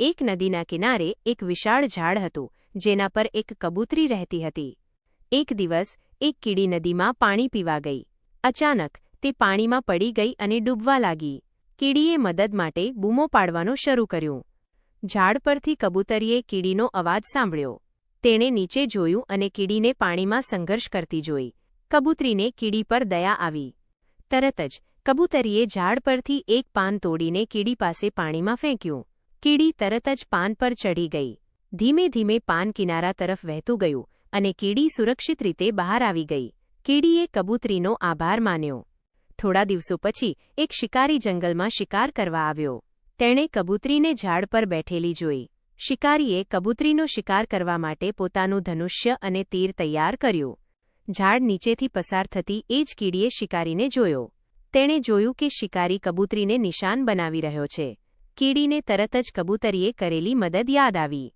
એક નદીના કિનારે એક વિશાળ ઝાડ હતું, જેના પર એક કબૂતરી રહેતી હતી. એક દિવસ, એક કીડી નદીમાં પાણી પીવા ગઈ. અચાનક, તે પાણીમાં પડી ગઈ અને ડૂબવા લાગી. કીડીએ મદદ માટે બૂમો પાડવાનું શરૂ કર્યું. ઝાડ પરથી કબૂતરીએ કીડીનો અવાજ સાંભળ્યો. તેણે નીચે જોયું અને કીડીને પાણીમાં સંઘર્ષ કરતી જોઈ. કબૂતરીને કીડી પર દયા આવી. તરત જ, કબૂતરીએ ઝાડ પરથી એક પાન તોડીને કીડી પાસે પાણીમાં ફેંક્યું. કીડી તરત જ પાન પર ચઢી ગઈ. ધીમે ધીમે પાન કિનારા તરફ વહેતું ગયું અને કીડી સુરક્ષિત રીતે બહાર આવી ગઈ. કીડીએ કબૂતરીનો આભાર માન્યો. થોડા દિવસો પછી એક શિકારી જંગલમાં શિકાર કરવા આવ્યો. તેણે કબૂતરીને ઝાડ પર બેઠેલી જોઈ. શિકારીએ કબૂતરીનો શિકાર કરવા માટે પોતાનું ધનુષ્ય અને તીર તૈયાર કર્યું. ઝાડ નીચેથી પસાર થતી એ જ કીડીએ શિકારીને જોયો. તેણે જોયું કે શિકારી કબૂતરીને નિશાન બનાવી રહ્યો છે. કીડીને તરત જ કબૂતરીએ કરેલી મદદ યાદ આવી.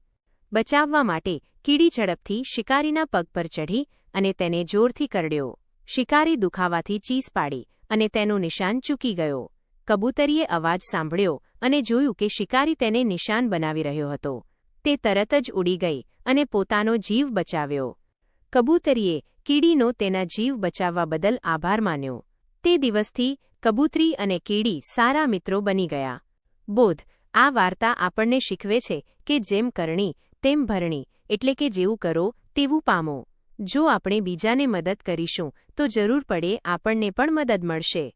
બચાવવા માટે કીડી ઝડપથી શિકારીના પગ પર ચઢી અને તેને જોરથી કરડ્યો. શિકારી દુખાવાથી ચીસ પાડી અને તેનું નિશાન ચૂકી ગયો. કબૂતરીએ અવાજ સાંભળ્યો અને જોયું કે શિકારી તેને નિશાન બનાવી રહ્યો હતો. તે તરત જ ઉડી ગઈ અને પોતાનો જીવ બચાવ્યો. કબૂતરીએ કીડીનો તેના જીવ બચાવવા બદલ આભાર માન્યો. તે દિવસથી કબૂતરી અને કીડી સારા મિત્રો બની ગયા. બોધ, આ વાર્તા આપણને શીખવે છે કે જેમ કરણી, તેમ ભરણી, એટલે કે જેવું કરો, તેવું પામો. જો આપણે બીજાને મદદ કરીશું, તો જરૂર પડે આપણને પણ મદદ મળશે.